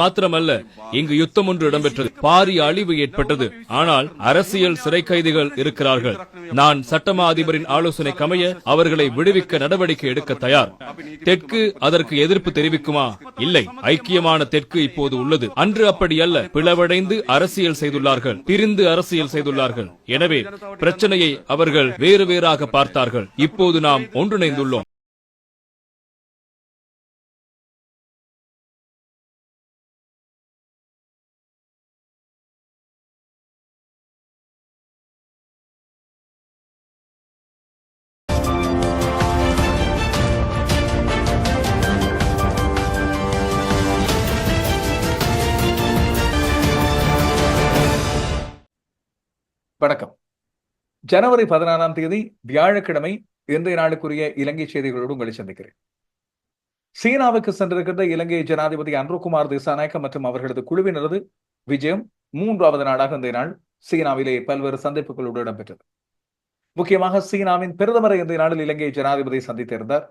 மாத்திரமல்ல இங்கு யுத்தம் ஒன்று இடம்பெற்றது. பாரிய அழிவு ஏற்பட்டது. ஆனால் அரசியல் சிறை கைதிகள் இருக்கிறார்கள். நான் சட்டமா அதிபரின் ஆலோசனை கமைய அவர்களை விடுவிக்க நடவடிக்கை எடுக்க தயார். தெற்கு அதற்கு எதிர்ப்பு தெரிவிக்குமா? இல்லை. ஐக்கியமான தெற்கு இப்போது உள்ளது. அன்று அப்படி அல்ல பிளவடைந்து அரசியல் செய்துள்ளார்கள். பிரிந்து அரசியல் செய்துள்ளார்கள். எனவே பிரச்சனையை அவர்கள் வேறு வேறாக பார்த்தார்கள். இப்போது நாம் ஒன்றிணைந்துள்ளோம். ஜனவரி பதினாறாம் தேதி வியாழக்கிழமை இன்றைய நாளுக்குரிய இலங்கை செய்திகளோடு உங்களை சந்திக்கிறேன். சீனாவுக்கு சென்றிருக்கின்ற இலங்கை ஜனாதிபதி அன்ருகுமார் திசாநாயக்க மற்றும் அவர்களது குழுவினரது விஜயம் மூன்றாவது நாளாக இந்த நாள் சீனாவிலே பல்வேறு சந்திப்புகளோடு இடம்பெற்றது. முக்கியமாக சீனாவின் பிரதமரை இந்த நாளில் இலங்கை ஜனாதிபதி சந்தித்திருந்தார்.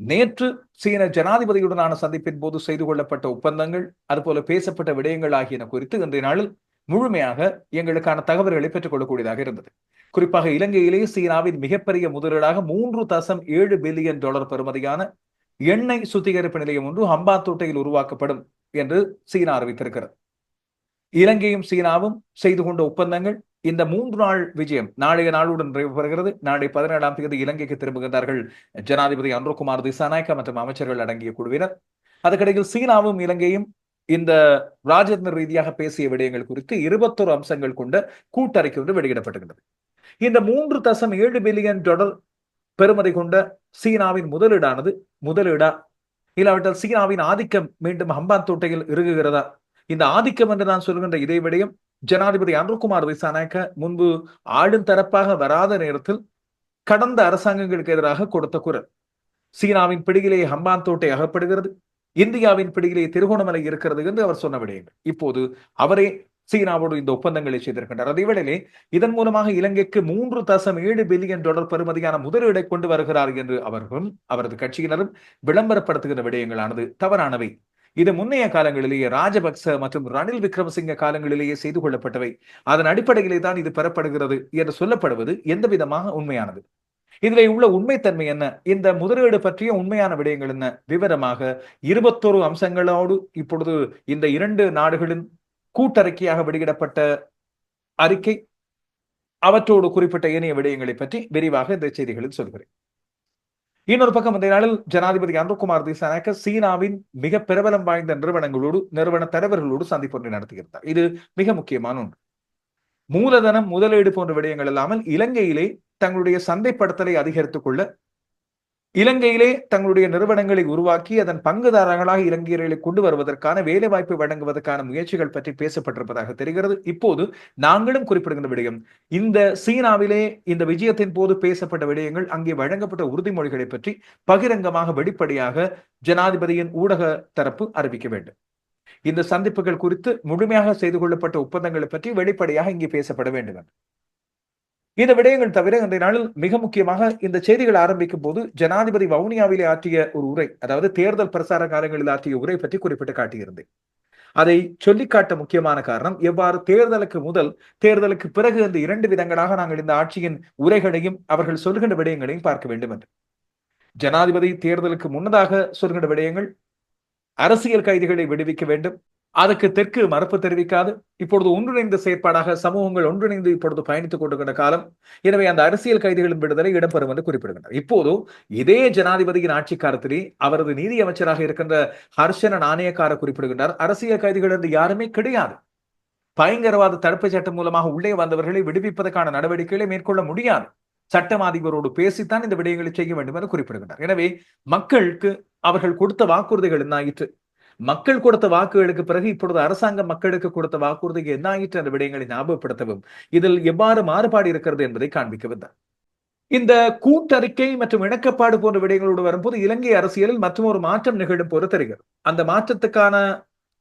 நேற்று சீன ஜனாதிபதியுடனான சந்திப்பின் போது செய்து கொள்ளப்பட்ட ஒப்பந்தங்கள் அதுபோல பேசப்பட்ட விடயங்கள் ஆகியன குறித்து இன்றைய நாளில் முழுமையாக எங்களுக்கான தகவல்களை பெற்றுக் கொள்ளக்கூடியதாக இருந்தது. குறிப்பாக இலங்கையிலே சீனாவின் மிகப்பெரிய முதலீடாக மூன்று தசம் ஏழு பில்லியன் டாலர் பெறுமதியான எண்ணெய் சுத்திகரிப்பு நிலையம் ஒன்று ஹம்பாத்தோட்டையில் உருவாக்கப்படும் என்று சீனா அறிவித்திருக்கிறது. இலங்கையும் சீனாவும் செய்து கொண்ட ஒப்பந்தங்கள் இந்த மூன்று நாள் விஜயம் நாளைய நாளுடன் நிறைவு பெறுகிறது. நாளை பதினேழாம் தேதி இலங்கைக்கு திரும்புகின்றார்கள் ஜனாதிபதி அன்ருகுமார் திசாநாயக்கா மற்றும் அமைச்சர்கள் அடங்கிய குழுவினர். அதுக்கிடையில் சீனாவும் இலங்கையும் இந்த ராஜதந்திர ரீதியாக பேசிய விடயங்கள் குறித்து இருபத்தொரு அம்சங்கள் கொண்ட கூட்டறிக்கை ஒன்று வெளியிடப்பட்டுகின்றது இந்த மூன்று தசம் ஏழு பில்லியன் டாலர் பெறுமதி கொண்ட சீனாவின் முதலீடானது முதலீடா? இல்லாவிட்டால் சீனாவின் ஆதிக்கம் மீண்டும் ஹம்பான் தோட்டையில் இறுகுகிறதா? இந்த ஆதிக்கம் என்று நான் சொல்கின்ற இதே விடயம் ஜனாதிபதி அனுர்குமார் திசாநாயக்க முன்பு ஆளும் தரப்பாக வராத நேரத்தில் கடந்த அரசாங்கங்களுக்கு எதிராக கொடுத்த குரல். சீனாவின் பிடியிலே ஹம்பான் தோட்டை அகப்படுகிறது. இந்தியாவின் பிடியிலே திருகோணமலை இருக்கிறது என்று அவர் சொன்ன விடயங்கள் இப்போது அவரே சீனாவோடு இந்த ஒப்பந்தங்களை செய்திருக்கின்றார். அதேவேளையிலே இதன் மூலமாக இலங்கைக்கு மூன்று தசம் ஏழு பில்லியன் டாலர் பெறுமதியான முதலீடை கொண்டு வருகிறார் என்று அவர்களும் அவரது கட்சியினரும் விளம்பரப்படுத்துகிற விடயங்களானது தவறானவை. இது முன்னைய காலங்களிலேயே ராஜபக்ச மற்றும் ரணில் விக்ரமசிங்க காலங்களிலேயே செய்து கொள்ளப்பட்டவை. அதன் அடிப்படையிலே தான் இது பெறப்படுகிறது என்று சொல்லப்படுவது எந்த விதமாக உண்மையானது? இதுல உள்ள உண்மைத்தன்மை என்ன? இந்த முதலீடு பற்றிய உண்மையான விடயங்கள் என்ன? விவரமாக இருபத்தொரு அம்சங்களோடு இப்பொழுது இந்த இரண்டு நாடுகளின் கூட்டறிக்கையாக வெளியிடப்பட்ட அறிக்கை அவற்றோடு குறிப்பிட்ட ஏனைய விடயங்களை பற்றி விரிவாக இந்த செய்திகளில் சொல்கிறேன். இன்னொரு பக்கம் இந்த நாளில் ஜனாதிபதி அன்புகுமார் திசாநாயக்க சீனாவின் மிக பிரபலம் வாய்ந்த நிறுவனங்களோடு நிறுவன தலைவர்களோடு சந்திப்பு ஒன்றை நடத்துகிறார். இது மிக முக்கியமான ஒன்று. மூலதனம் முதலீடு போன்ற விடயங்கள் இல்லாமல் இலங்கையிலே தங்களுடைய சந்தைப்படுத்தலை அதிகரித்துக் கொள்ள இலங்கையிலே தங்களுடைய நிறுவனங்களை உருவாக்கி அதன் பங்குதாரர்களாக இலங்கையர்களை கொண்டு வருவதற்கான வேலைவாய்ப்பை வழங்குவதற்கான முயற்சிகள் பற்றி பேசப்பட்டிருப்பதாக தெரிகிறது. இப்போது நாங்களும் குறிப்பிடுகின்ற விடயம் இந்த சீனாவிலே இந்த விஜயத்தின் போது பேசப்பட்ட விடயங்கள் அங்கே வழங்கப்பட்ட உறுதிமொழிகளை பற்றி பகிரங்கமாக வெளிப்படையாக ஜனாதிபதியின் ஊடக தரப்பு அறிவிக்க வேண்டும். இந்த சந்திப்புகள் குறித்து முழுமையாக செய்து கொள்ளப்பட்ட ஒப்பந்தங்களை பற்றி வெளிப்படையாக இங்கே பேசப்பட வேண்டும். இந்த விடயங்கள் தவிர இன்றைய நாளில் மிக முக்கியமாக இந்த செய்திகள் ஆரம்பிக்கும் போது ஜனாதிபதி வவுனியாவிலே ஆற்றிய ஒரு உரை அதாவது தேர்தல் பிரசார காலங்களில் ஆற்றிய உரை பற்றி குறிப்பிட்டு காட்டியிருந்தேன். அதை சொல்லிக்காட்ட முக்கியமான காரணம் எவ்வாறு தேர்தலுக்கு முதல் தேர்தலுக்கு பிறகு இந்த இரண்டு விதங்களாக நாங்கள் இந்த ஆட்சியின் உரைகளையும் அவர்கள் சொல்கின்ற விடயங்களையும் பார்க்க வேண்டும் என்று. ஜனாதிபதி தேர்தலுக்கு முன்னதாக சொல்கின்ற விடயங்கள் அரசியல் கைதிகளை விடுவிக்க வேண்டும் அதுக்கு தெற்கு மறுப்பு தெரிவிக்காது. இப்பொழுது ஒன்றிணைந்த செயற்பாடாக சமூகங்கள் ஒன்றிணைந்து இப்பொழுது பயணித்துக் கொண்டிருக்கிற காலம் எனவே அந்த அரசியல் கைதிகளின் விடுதலை இடம்பெறும் என்று குறிப்பிடுகின்றனர். இப்போது இதே ஜனாதிபதியின் ஆட்சி காலத்திலே அவரது நீதி அமைச்சராக இருக்கின்ற ஹர்ஷன நாணயக்கார குறிப்பிடுகின்றார் அரசியல் கைதிகள் என்று யாருமே கிடையாது. பயங்கரவாத தடுப்பு சட்டம் மூலமாக உள்ளே வந்தவர்களை விடுவிப்பதற்கான நடவடிக்கைகளை மேற்கொள்ள முடியாது. சட்டம் அதிபரோடு பேசித்தான் இந்த விடயங்களை செய்ய வேண்டும் என்று குறிப்பிடுகின்றார். எனவே மக்களுக்கு அவர்கள் கொடுத்த வாக்குறுதிகள் என்ன ஆயிற்று மக்கள் கொடுத்த வாக்குகளுக்கு பிறகு இப்பொழுது அரசாங்கம் மக்களுக்கு கொடுத்த வாக்குறுதிக்கு என்ன ஆயிற்று? அந்த விடயங்களை ஞாபகப்படுத்தவும். இதில் எவ்வாறு மாறுபாடு இருக்கிறது என்பதை காண்பிக்க வந்தார் இந்த கூட்டறிக்கை மற்றும் இணக்கப்பாடு போன்ற விடயங்களோடு வரும்போது இலங்கை அரசியலில் மற்றும் ஒரு மாற்றம் நிகழும் போது தெரிகிறது. அந்த மாற்றத்துக்கான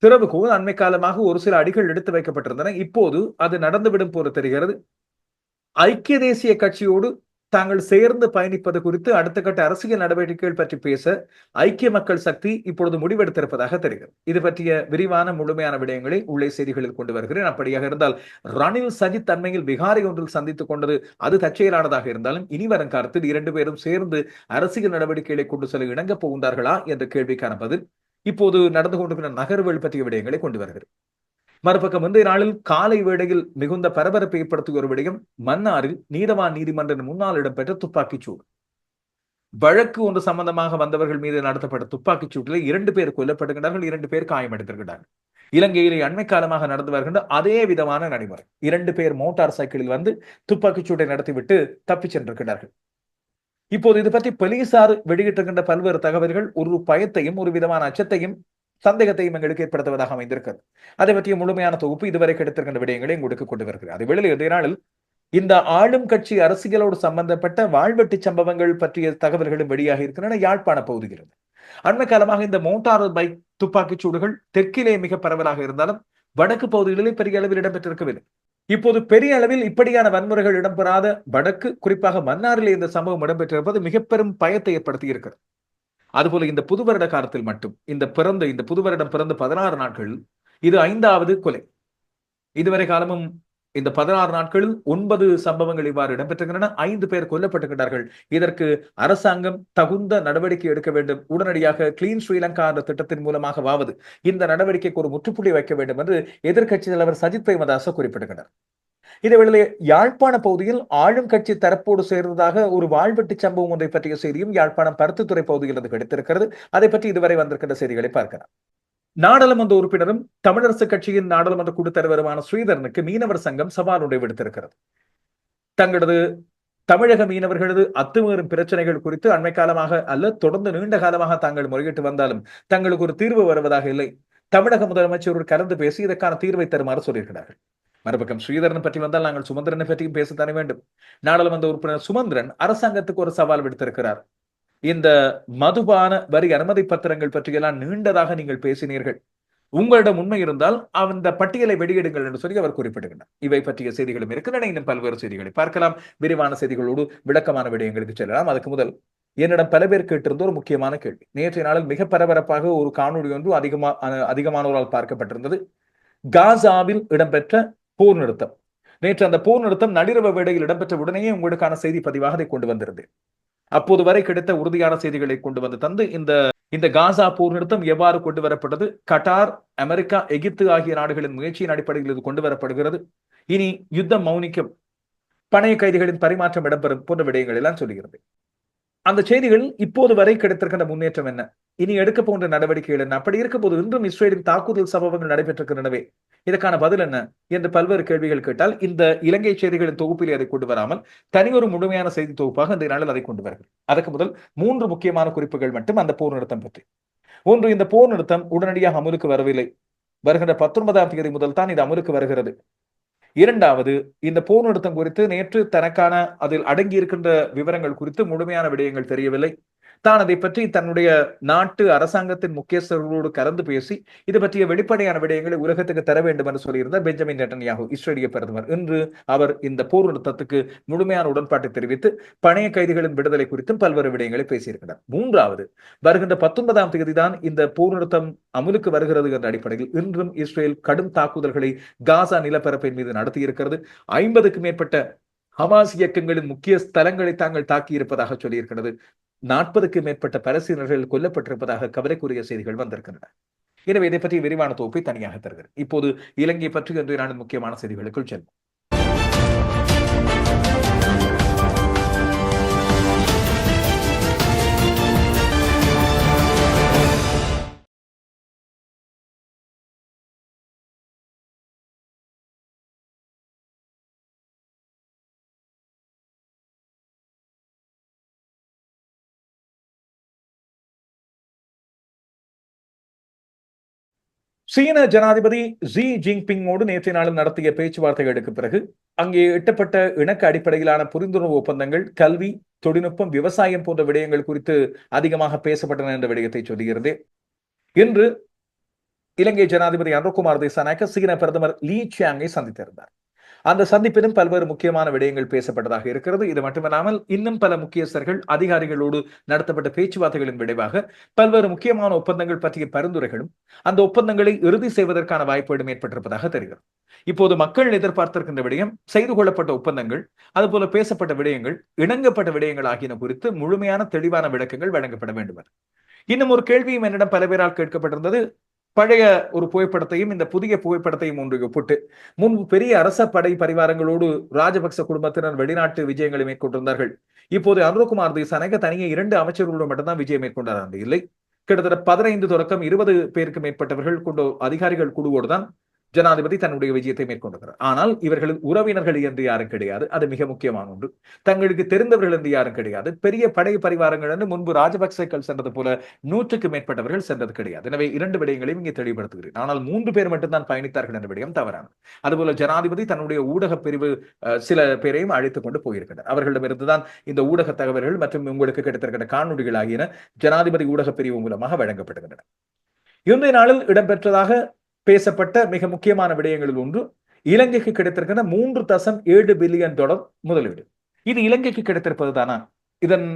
திறவுகோல் அண்மை காலமாக ஒரு சில அடிகள் எடுத்து வைக்கப்பட்டிருந்தன. இப்போது அது நடந்துவிடும் போல தெரிகிறது. ஐக்கிய தேசிய கட்சியோடு தாங்கள் சேர்ந்து பயணிப்பது குறித்து அடுத்த கட்ட அரசியல் நடவடிக்கைகள் பற்றி பேச ஐக்கிய மக்கள் சக்தி இப்பொழுது முடிவெடுத்திருப்பதாக தெரிகிறது. இது பற்றிய விரிவான முழுமையான விடயங்களை உள்ளே செய்திகளில் கொண்டு வருகிறேன். அப்படியாக இருந்தால் ரணில் சஜித் தன்மையில் விகாரை ஒன்றில் சந்தித்துக் கொண்டது அது தற்செயலானதாக இருந்தாலும் இனி வரும் காலத்தில் இரண்டு பேரும் சேர்ந்து அரசியல் நடவடிக்கைகளை கொண்டு செல்ல இணங்கப் போகின்றார்களா என்ற கேள்விக்கான பதில் இப்போது நடந்து கொண்டிருக்கிற நகர்வுகள் பற்றிய விடயங்களை கொண்டு வருகிறது மறுபக்கம் முந்தைய நாளில் காலை வேளையில் மிகுந்த பரபரப்பை ஏற்படுத்திய ஒரு விடயம் மன்னாரில் நீதவான் நீதிமன்றின் முன்னால் இடம்பெற்ற துப்பாக்கிச் சூடு. வழக்கு ஒன்று சம்பந்தமாக வந்தவர்கள் மீது நடத்தப்பட்ட துப்பாக்கிச் சூட்டில் இரண்டு பேர் கொல்லப்படுகிறார்கள் இரண்டு பேர் காயமடைந்திருக்கிறார்கள் இலங்கையிலே அண்மை காலமாக நடந்து வருகின்ற அதே விதமான நடைமுறை. இரண்டு பேர் மோட்டார் சைக்கிளில் வந்து துப்பாக்கிச் சூட்டை நடத்திவிட்டு தப்பிச் சென்றிருக்கிறார்கள் இப்போது இது பற்றி போலீசார் வெளியிட்டிருக்கின்ற பல்வேறு தகவல்கள் ஒரு பயத்தையும் ஒரு விதமான அச்சத்தையும் சந்தேகத்தையும் எங்களுக்கு ஏற்படுத்துவதாக அமைந்திருக்கிறது. அதை பற்றிய முழுமையான தொகுப்பு இதுவரை கிடைத்திருக்கின்ற விடயங்களை உங்களுக்கு கொண்டு வருகிறது. அது வெளியில் இன்றைய நாளில் இந்த ஆளும் கட்சி அரசியலோடு சம்பந்தப்பட்ட வாழ்வெட்டு சம்பவங்கள் பற்றிய தகவல்களும் வெளியாக இருக்கின்றன. யாழ்ப்பாண பகுதியிலிருந்து. அண்மை காலமாக இந்த மோட்டார் பைக் துப்பாக்கிச் சூடுகள் தெற்கிலே மிக பரவலாக இருந்தாலும் வடக்கு பகுதிகளிலே பெரிய அளவில் இடம்பெற்றிருக்கவில்லை. இப்போது பெரிய அளவில் இப்படியான வன்முறைகள் இடம்பெறாத வடக்கு குறிப்பாக மன்னாரிலே இந்த சம்பவம் இடம்பெற்றிருப்பது மிக பெரும் பயத்தை ஏற்படுத்தி இருக்கிறது. அதுபோல இந்த புது வருட காலத்தில் மட்டும் இந்த பிறந்த இந்த புது வருடம் பிறந்த பதினாறு நாட்கள் இது ஐந்தாவது கொலை. இதுவரை காலமும் இந்த பதினாறு நாட்களில் ஒன்பது சம்பவங்கள் இவ்வாறு இடம்பெற்றிருக்கின்றன. ஐந்து பேர் கொல்லப்பட்டிருக்கிறார்கள் இதற்கு அரசாங்கம் தகுந்த நடவடிக்கை எடுக்க வேண்டும். உடனடியாக கிளீன் ஸ்ரீலங்கா என்ற திட்டத்தின் மூலமாகவாவது இந்த நடவடிக்கைக்கு ஒரு முற்றுப்புள்ளி வைக்க வேண்டும் என்று எதிர்க்கட்சி தலைவர் சஜித் பிரேமதாச குறிப்பிடுகிறார் இதேவேளை யாழ்ப்பாண பகுதியில் ஆளும் கட்சி தரப்போடு சேர்ந்ததாக ஒரு வாழ்வெட்டு சம்பவம் ஒன்றை பற்றிய செய்தியும் யாழ்ப்பாணம் பருத்துத்துறை பகுதியிலிருந்து கிடைத்திருக்கிறது. அதை பற்றி இதுவரை வந்திருக்கின்ற செய்திகளை பார்க்கலாம். நாடாளுமன்ற உறுப்பினரும் தமிழரசு கட்சியின் நாடாளுமன்ற குழு தலைவருமான ஸ்ரீதரனுக்கு மீனவர் சங்கம் சவால் ஒன்றை விடுத்திருக்கிறது. தங்களது தமிழக மீனவர்களது அத்துமீறும் பிரச்சனைகள் குறித்து அண்மை காலமாக அல்ல தொடர்ந்து நீண்ட காலமாக தாங்கள் முறையிட்டு வந்தாலும் தங்களுக்கு ஒரு தீர்வு வருவதாக இல்லை. தமிழக முதலமைச்சர் கலந்து பேசி இதற்கான தீர்வை தருமாறு சொல்லியிருக்கிறார்கள். மறுபக்கம் ஸ்ரீதரன் பற்றி வந்தால் நாங்கள் சுமந்திரனை பற்றியும் பேசத்தானே வேண்டும். நாடாளுமன்ற உறுப்பினர் சுமந்திரன் அரசாங்கத்துக்கு ஒரு சவால் விடுத்திருக்கிறார். இந்த மதுபான வரி அனுமதி பத்திரங்கள் பற்றியெல்லாம் நீண்டதாக நீங்கள் பேசினீர்கள். உங்களிடம் உண்மை இருந்தால் அந்த பட்டியலை வெளியிடுங்கள் என்று சொல்லி அவர் குறிப்பிடுகின்றார். இவை பற்றிய செய்திகளும் இருக்கின்றன இன்னும் பல்வேறு செய்திகளை பார்க்கலாம். விரிவான செய்திகளோடு விளக்கமான விடயங்களுக்கு செல்லலாம். அதுக்கு முதல் என்னிடம் பல பேர் கேட்டிருந்த ஒரு முக்கியமான கேள்வி. நேற்றைய நாளில் மிக பரபரப்பாக ஒரு காணொலி ஒன்று அதிகமா அதிகமானோரால் பார்க்கப்பட்டிருந்தது. காசாவில் இடம்பெற்ற போர் நிறுத்தம் நேற்று அந்த போர் நிறுத்தம் நள்ளிரவு வேளையில் இடம்பெற்ற உடனேயே உங்களுக்கான செய்தி பதிவாக அதை கொண்டு வந்திருந்தேன் அப்போது வரை கிடைத்த உறுதியான செய்திகளை கொண்டு வந்து தந்து இந்த இந்த காசா போர் நிறுத்தம் எவ்வாறு கொண்டு வரப்பட்டது? கட்டார் அமெரிக்கா எகிப்து ஆகிய நாடுகளின் முயற்சியின் அடிப்படையில் இது கொண்டு வரப்படுகிறது. இனி யுத்தம் மௌனிக்கும் பணைய கைதிகளின் பரிமாற்றம் இடம்பெறும் போன்ற விடயங்கள் எல்லாம் சொல்லுகிறது அந்த செய்திகள் இப்போது வரை கிடைத்திருக்கின்ற முன்னேற்றம் என்ன? இனி எடுக்க போன்ற நடவடிக்கைகள் என்ன? அப்படி இருக்க போது இன்றும் இஸ்ரேலின் தாக்குதல் சம்பவங்கள் நடைபெற்றிருக்கின்றனவே. இதற்கான பதில் என்ன என்று பல்வேறு கேள்விகள் கேட்டால் இந்த இலங்கை செய்திகளின் தொகுப்பிலே அதை கொண்டு வராமல் தனியொரு முழுமையான செய்தி தொகுப்பாக இந்த நாளில் அதை கொண்டு வருகிறது அதற்கு முதல் மூன்று முக்கியமான குறிப்புகள் மட்டும் அந்த போர் நிறுத்தம் பற்றி. ஒன்று இந்த போர் நிறுத்தம் உடனடியாக அமலுக்கு வரவில்லை. வருகின்ற பத்தொன்பதாம் தேதி முதல் தான் இது அமலுக்கு வருகிறது. இரண்டாவது இந்த போர் நிறுத்தம் குறித்து நேற்று தனக்கான அதில் அடங்கி இருக்கின்ற விவரங்கள் குறித்து முழுமையான விடயங்கள் தெரியவில்லை. தான் அதை பற்றி தன்னுடைய நாட்டு அரசாங்கத்தின் முக்கியஸ்தர்களோடு கலந்து பேசி இது பற்றிய வெளிப்படையான விடயங்களை உலகத்துக்கு தர வேண்டும் என்று சொல்லியிருந்தார் பெஞ்சமின் நெட்டன்யாகு இஸ்ரேலிய பிரதமர். இன்று அவர் இந்த போர் நிறுத்தத்துக்கு முழுமையான உடன்பாட்டை தெரிவித்து பணைய கைதிகளின் விடுதலை குறித்தும் பல்வேறு விடயங்களை பேசியிருக்கிறார். மூன்றாவது வருகின்ற பத்தொன்பதாம் தேதி தான் இந்த போர் நிறுத்தம் அமுலுக்கு வருகிறது என்ற அடிப்படையில் இன்றும் இஸ்ரேல் கடும் தாக்குதல்களை காசா நிலப்பரப்பின் மீது நடத்தியிருக்கிறது. ஐம்பதுக்கு மேற்பட்ட ஹமாஸ் இயக்கங்களின் முக்கிய ஸ்தலங்களை தாங்கள் தாக்கியிருப்பதாக சொல்லியிருக்கிறது. நாற்பதுக்கு மேற்பட்ட பலஸ்தீனர்கள் கொல்லப்பட்டிருப்பதாக கவலைக்குரிய செய்திகள் வந்திருக்கின்றன. எனவே இதை பற்றி விரிவான தொகுப்பை தனியாக தருகிறேன். இப்போது இலங்கை பற்றி இன்றைய நாளின் முக்கியமான செய்திகளுக்குள் செல்வோம். சீன ஜனாதிபதி ஜி ஜின்பிங்கோடு நேற்றைய நாளில் நடத்திய பேச்சுவார்த்தைகளுக்கு பிறகு அங்கே எட்டப்பட்ட இணக்க அடிப்படையிலான புரிந்துணர்வு ஒப்பந்தங்கள் கல்வி தொழில்நுட்பம் விவசாயம் போன்ற விடயங்கள் குறித்து அதிகமாக பேசப்பட்டன என்ற விடயத்தை சொல்லுகிறது இன்று இலங்கை ஜனாதிபதி அனுகுமார் தேசானாக்க சீன பிரதமர் லீ சியாங்கை சந்தித்திருந்தார். அந்த சந்திப்பிலும் பல்வேறு முக்கியமான விடயங்கள் பேசப்பட்டதாக இருக்கிறது. இது மட்டுமல்லாமல் இன்னும் பல முக்கியஸ்தர்கள் அதிகாரிகளோடு நடத்தப்பட்ட பேச்சுவார்த்தைகளின் விளைவாக பல்வேறு முக்கியமான ஒப்பந்தங்கள் பற்றிய பரிந்துரைகளும் அந்த ஒப்பந்தங்களை இறுதி செய்வதற்கான வாய்ப்புகளும் ஏற்பட்டிருப்பதாக தெரிகிறது. இப்போது மக்கள் எதிர்பார்த்திருக்கின்ற விடயம் செய்து கொள்ளப்பட்ட ஒப்பந்தங்கள் அதுபோல பேசப்பட்ட விடயங்கள் இணங்கப்பட்ட விடயங்கள் ஆகியன குறித்து முழுமையான தெளிவான விளக்கங்கள் வழங்கப்பட வேண்டும் இன்னும் ஒரு கேள்வியும் என்னிடம் பல பேரால் கேட்கப்பட்டிருந்தது. பழைய ஒரு புகைப்படத்தையும் இந்த புதிய புகைப்படத்தையும் ஒன்று ஒப்பிட்டு முன்பு பெரிய அரச படை பரிவாரங்களோடு ராஜபக்ச குடும்பத்தினர் வெளிநாட்டு விஜயங்களை மேற்கொண்டிருந்தார்கள். இப்போது அருண்குமார் திசாநாயக்க தனியே இரண்டு அமைச்சர்களோடு மட்டும்தான் விஜயம் மேற்கொண்டார். இல்லை. கிட்டத்தட்ட பதினைந்து தொடக்கம் இருபது பேருக்கு மேற்பட்டவர்கள் கொண்ட அதிகாரிகள் குழுவோடு தான் ஜனாதிபதி தன்னுடைய விஜயத்தை மேற்கொண்டிருக்கிறார். ஆனால் இவர்களின் உறவினர்கள் என்று யாரும் கிடையாது. அது மிக முக்கியமான ஒன்று. தங்களுக்கு தெரிந்தவர்கள் என்று யாரும் கிடையாது. பெரிய படை பரிவாரங்கள் என்று முன்பு ராஜபக்சேக்கள் சென்றது போல நூற்றுக்கு மேற்பட்டவர்கள் சென்றது கிடையாது. எனவே இரண்டு விடயங்களையும் இங்கே தெளிவுபடுத்துகிறேன். ஆனால் மூன்று பேர் மட்டும்தான் பயணித்தார்கள் என்ற விடயம் தவறானது. அதுபோல ஜனாதிபதி தன்னுடைய ஊடக பிரிவு அஹ், சில பேரையும் அழைத்துக் கொண்டு போயிருக்கிறார். அவர்களிடமிருந்துதான் இந்த ஊடக தகவல்கள் மற்றும் உங்களுக்கு கிடைத்திருக்கிற காணொலிகள் ஆகியன ஜனாதிபதி ஊடக பிரிவு மூலமாக வழங்கப்படுகின்றன. இன்றைய நாளில் இடம்பெற்றதாக பேசப்பட்ட மிக முக்கியமான விடயங்களில் ஒன்று இலங்கைக்கு கிடைத்திருக்கிற மூன்று தசம் ஏழு பில்லியன் டாலர் முதலீடு இது இலங்கைக்கு கிடைத்திருப்பது தானா? இதன்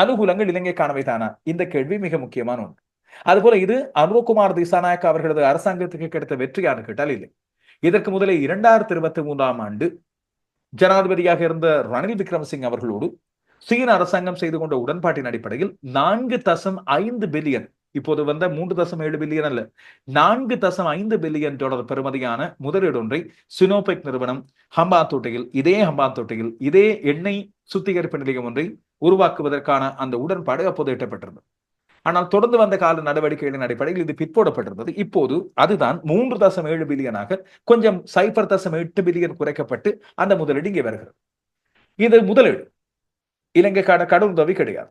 அனுகூலங்கள் இலங்கைக்கானவை தானா? இந்த கேள்வி மிக முக்கியமான ஒன்று. அதுபோல இது அனுபகுமார் திசாநாயக் அவர்களது அரசாங்கத்துக்கு கிடைத்த வெற்றியான்னு கேட்டால் இல்லை. இதற்கு முதலே இரண்டாயிரத்தி இருபத்தி மூன்றாம் ஆண்டு ஜனாதிபதியாக இருந்த ரணில் விக்ரமசிங் அவர்களோடு சீன அரசாங்கம் செய்து கொண்ட உடன்பாட்டின் அடிப்படையில் நான்கு தசம் ஐந்து பில்லியன் இப்போது வந்த மூன்று தசம் ஏழு பில்லியன் அல்ல நான்கு தசம் ஐந்து பில்லியன் டாலர் பெறுமதியான முதலீடு ஒன்றை சினோபெக் நிறுவனம் ஹம்பாந்தோட்டையில் இதே ஹம்பாந்தோட்டையில் இதே எண்ணெய் சுத்திகரிப்பு நிலையம் ஒன்றை உருவாக்குவதற்கான அந்த உடன்பாடு அப்போது எட்டப்பட்டிருந்தது. ஆனால் தொடர்ந்து வந்த கால நடவடிக்கைகளின் அடிப்படையில் இது பிற்போடப்பட்டிருந்தது இப்போது அதுதான் மூன்று தசம் ஏழு பில்லியனாக கொஞ்சம் சைபர் தசம் எட்டு பில்லியன் குறைக்கப்பட்டு அந்த முதலீடு இங்கே வருகிறது. இது முதலீடு. இலங்கைக்கான கடன் உதவி கிடையாது.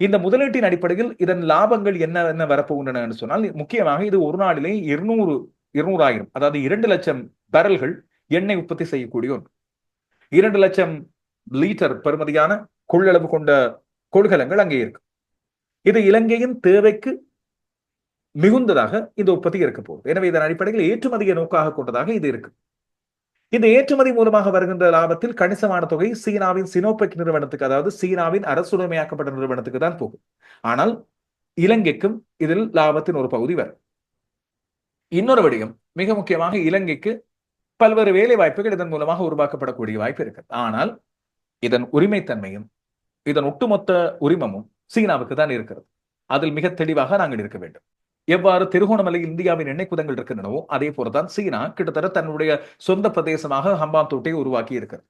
இந்த முதலீட்டின் அடிப்படையில் இதன் லாபங்கள் என்ன என்ன வரப்போகின்றன என்று சொன்னால் முக்கியமாக இது ஒரு நாளிலே இருநூறு இருநூறாயிரம் அதாவது இரண்டு லட்சம் பேரல்கள் எண்ணெய் உற்பத்தி செய்யக்கூடிய ஒன்று. இரண்டு லட்சம் லீட்டர் பெறுமதியான கொள்ளளவு கொண்ட கொள்கலங்கள் அங்கே இருக்கு. இது இலங்கையின் தேவைக்கு மிகுந்ததாக இந்த உற்பத்தி இருக்க போகுது. எனவே இதன் அடிப்படையில் ஏற்றுமதியை நோக்காக கொண்டதாக இது இருக்கு. இந்த ஏற்றுமதி மூலமாக வருகின்ற லாபத்தில் கணிசமான தொகை சீனாவின் சினோபெக் நிறுவனத்துக்கு அதாவது சீனாவின் அரசுடைமையாக்கப்பட்ட நிறுவனத்துக்கு தான் போகும். ஆனால் இலங்கைக்கும் இதில் லாபத்தின் ஒரு பகுதி வரும். இன்னொரு விடயம் மிக முக்கியமாக இலங்கைக்கு பல்வேறு வேலை வாய்ப்புகள் இதன் மூலமாக உருவாக்கப்படக்கூடிய வாய்ப்பு இருக்கு ஆனால் இதன் உரிமைத்தன்மையும் இதன் ஒட்டுமொத்த உரிமமும் சீனாவுக்கு தான் இருக்கிறது. அதில் மிக தெளிவாக நாங்கள் இருக்க வேண்டும். எவ்வாறு திருகோணமலையில் இந்தியாவின் எண்ணெய் குதங்கள் இருக்கின்றனவோ அதே போலதான் சீனா கிட்டத்தட்ட தன்னுடைய சொந்த பிரதேசமாக ஹம்பாந்தோட்டையை உருவாக்கி இருக்கிறது.